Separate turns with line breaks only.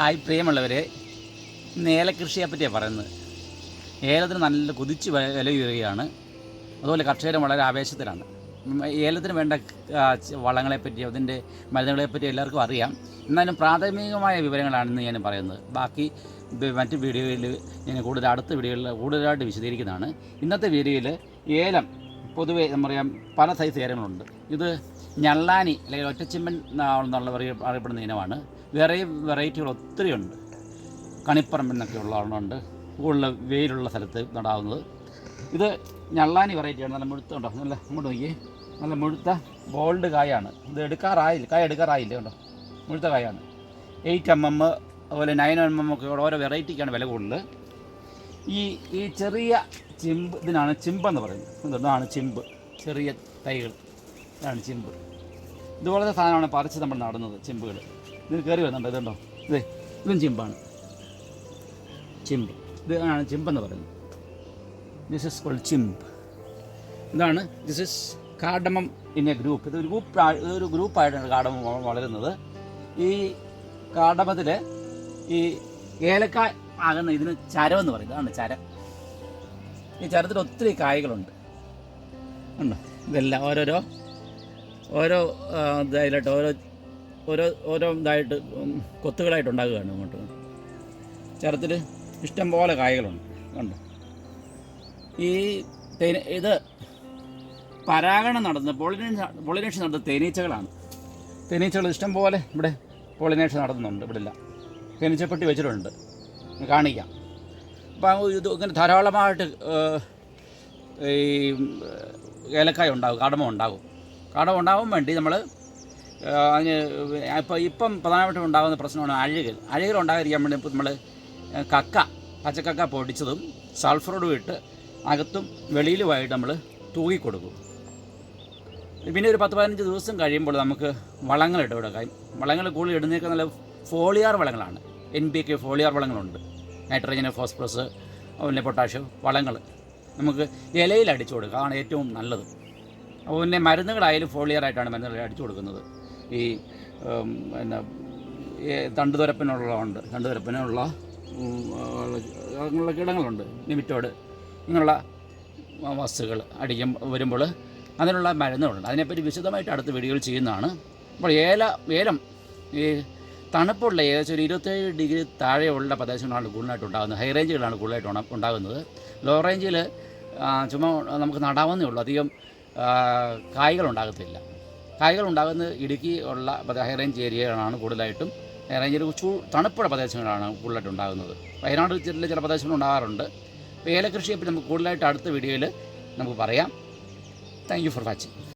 Hi പ്രിയമുള്ളവരെ. ഇന്ന് ഏലക്കൃഷിയെ പറ്റിയാണ് പറയുന്നത്. ഏലത്തിന് നല്ല കുതിച്ച് വില ഉയരുകയാണ് അതുപോലെ കർഷകരും വളരെ ആവേശത്തിലാണ്. ഏലത്തിന് വേണ്ട വളങ്ങളെപ്പറ്റി അതിന്റെ മരുന്നുകളെപ്പറ്റി എല്ലാവർക്കും അറിയാം. എന്നാലും പ്രാഥമികമായ വിവരങ്ങളാണ് ഇന്ന് ഞാൻ പറയുന്നത്. ബാക്കി മറ്റ് വീഡിയോയിൽ ഞാൻ കൂടുതൽ അടുത്ത വീഡിയോയിൽ കൂടുതലായിട്ട് വിശദീകരിക്കുന്നതാണ്. ഇന്നത്തെ വീഡിയോയിൽ ഏലം പൊതുവേ നമ്മൾ പറയാം പല സൈസ് ഏലങ്ങളുണ്ട്. ഇത് ഞള്ളാനി അല്ലെങ്കിൽ ഒറ്റച്ചിമ്മൻ എന്നുള്ള അറിയപ്പെടുന്ന ഇനമാണ്. വേറെ വെറൈറ്റികൾ ഒത്തിരി ഉണ്ട്. കണിപ്പറമ്പ് എന്നൊക്കെ ഉള്ള ഒരെണ്ണമുണ്ട്. കൂടുതൽ വെയിലുള്ള സ്ഥലത്ത് നടാവുന്നത്. ഇത് ഞള്ളാനി വെറൈറ്റിയാണ് നല്ല മുഴുത്ത ഉണ്ടോ? നല്ല അങ്ങോട്ട് നോക്കിയേ. നല്ല മുഴുത്ത ബോൾഡ് കായാണ്. ഇത് എടുക്കാറായില്ല. കായ എടുക്കാറായില്ല കേട്ടോ. മുഴുത്ത കായാണ്. എയ്റ്റ് എം എം അതുപോലെ നയൻ എം എം ഒക്കെ ഓരോ വെറൈറ്റിക്കാണ് വില കൂടുതൽ ഈ ഈ ചെറിയ ചിമ്പ് ഇതിനാണ് ചിമ്പെന്ന് പറയുന്നത്. ഇതാണ് ചിമ്പ്. ചെറിയ തൈകൾ. ഇതാണ് ചിമ്പ്. ഇതുപോലത്തെ സാധനമാണ് പറിച്ച് നമ്മൾ നടുന്നത് ചിമ്പുകൾ ഇത് കയറി വരുന്നുണ്ടോ ഇതുണ്ടോ ഇതേ ഇതും ചിമ്പാണ്. ചിമ്പ്. ഇത് ആണ് ചിമ്പെന്ന് പറയുന്നത്. ദിസ് ഇസ് കോൾഡ് ചിമ്പ് ഇതാണ് this is cardamom in a group ഇത് ഒരു ഗ്രൂപ്പ് ഒരു ഗ്രൂപ്പായിട്ടാണ് കാർഡമം വളരുന്നത്. ഈ കാർഡമത്തിൽ ഈ ഏലക്കായ ആകുന്ന ഇതിന് ചരം എന്ന് പറയും. ഇതാണ് ചരം. ഈ ചരത്തിൽ ഒത്തിരി കായ്കളുണ്ട്. ഉണ്ടോ? ഇതെല്ലാം ഓരോരോ ഓരോ ഇതായിട്ട് ഓരോ ഓരോ ഓരോ ഇതായിട്ട് കൊത്തുകളായിട്ട് ഉണ്ടാകുകയാണ് ഇങ്ങോട്ട് ചരത്തിൽ ഇഷ്ടംപോലെ കായ്കളുണ്ട്. കണ്ടു? ഈ തേന ഇത് പരാഗണം നടന്ന പോളിനേഷൻ പോളിനേഷൻ നടന്ന തേനീച്ചകളാണ്. തേനീച്ചകൾ ഇഷ്ടംപോലെ ഇവിടെ പോളിനേഷൻ നടത്തുന്നുണ്ട് ഇവിടെ എല്ലാം തേനീച്ചപ്പെട്ടി വെച്ചിട്ടുണ്ട്. കാണിക്കാം. അപ്പോൾ ഇത് ഇങ്ങനെ ധാരാളമായിട്ട് ഈ ഏലക്കായ ഉണ്ടാകും കടമ ഉണ്ടാകും. കടമ ഉണ്ടാകാൻ വേണ്ടി നമ്മൾ അതിന് ഇപ്പോൾ ഇപ്പം പ്രധാനമായിട്ടും ഉണ്ടാകുന്ന പ്രശ്നമാണ് അഴുകൽ. അഴുകൽ ഉണ്ടാകാതിരിക്കാൻ വേണ്ടി ഇപ്പോൾ നമ്മൾ കക്ക പച്ചക്കക്ക പൊടിച്ചതും സൾഫറോടും ഇട്ട് അകത്തും വെളിയിലുമായിട്ട് നമ്മൾ തൂകി കൊടുക്കും പിന്നെ ഒരു പത്ത് പതിനഞ്ച് ദിവസം കഴിയുമ്പോൾ നമുക്ക് വളങ്ങൾ കൊടുക്കാം. വളങ്ങൾ കൂടുതൽ ഇടുന്നതൊക്കെ നല്ല ഫോളിയാർ വളങ്ങളാണ്. എൻ പി കെ ഫോളിയാർ വളങ്ങളുണ്ട്. നൈട്രജന് ഫോസ്ഫറസ് പിന്നെ പൊട്ടാഷ്യം വളങ്ങൾ. നമുക്ക് ഇലയിൽ അടിച്ചു കൊടുക്കുക അതാണ് ഏറ്റവും നല്ലത്. അപ്പോൾ പിന്നെ മരുന്നുകളായാലും ഫോളിയർ ആയിട്ടാണ് മരുന്നുകൾ അടിച്ചു കൊടുക്കുന്നത്. ഈ പിന്നെ തണ്ടുതുരപ്പിനുള്ളതുണ്ട്. തണ്ടുതുരപ്പിനുള്ള അങ്ങനെയുള്ള കീടങ്ങളുണ്ട്. നിമിറ്റോട് ഇങ്ങനെയുള്ള വസ്തുക്കൾ അടിക്കും വരുമ്പോൾ അതിനുള്ള മരുന്നുകളുണ്ട്. അതിനെപ്പറ്റി വിശദമായിട്ട് അടുത്ത വീഡിയോകൾ ചെയ്യുന്നതാണ്. അപ്പോൾ ഏല ഏലം ഈ തണുപ്പുള്ള ഏകദേശം ഒരു ഇരുപത്തേഴ് ഡിഗ്രി താഴെയുള്ള പ്രദേശങ്ങളാണ് കൂടുതലായിട്ട് ഉണ്ടാകുന്നത്. ഹൈ റേഞ്ചുകളാണ് കൂടുതലായിട്ട് ഉണ്ടാകുന്നത്. ലോ റേഞ്ചിൽ ചുമ്മാ നമുക്ക് നടാവുന്നേ ഉള്ളൂ. അധികം കായ്കളുണ്ടാകത്തില്ല കായ്കൾ ഉണ്ടാകുന്നത് ഇടുക്കി ഉള്ള ഹൈ റേഞ്ച് ഏരിയകളാണ് കൂടുതലായിട്ടും. റേഞ്ചിൽ ചൂ തണുപ്പുള്ള പ്രദേശങ്ങളാണ് കൂടുതലായിട്ട് ഉണ്ടാകുന്നത് വയനാട് ജില്ലയിലെ ചില പ്രദേശങ്ങൾ ഉണ്ടാകാറുണ്ട്. ഏലകൃഷിയെപ്പറ്റി നമുക്ക് കൂടുതലായിട്ട് അടുത്ത വീഡിയോയിൽ നമുക്ക് പറയാം. Thank you for watching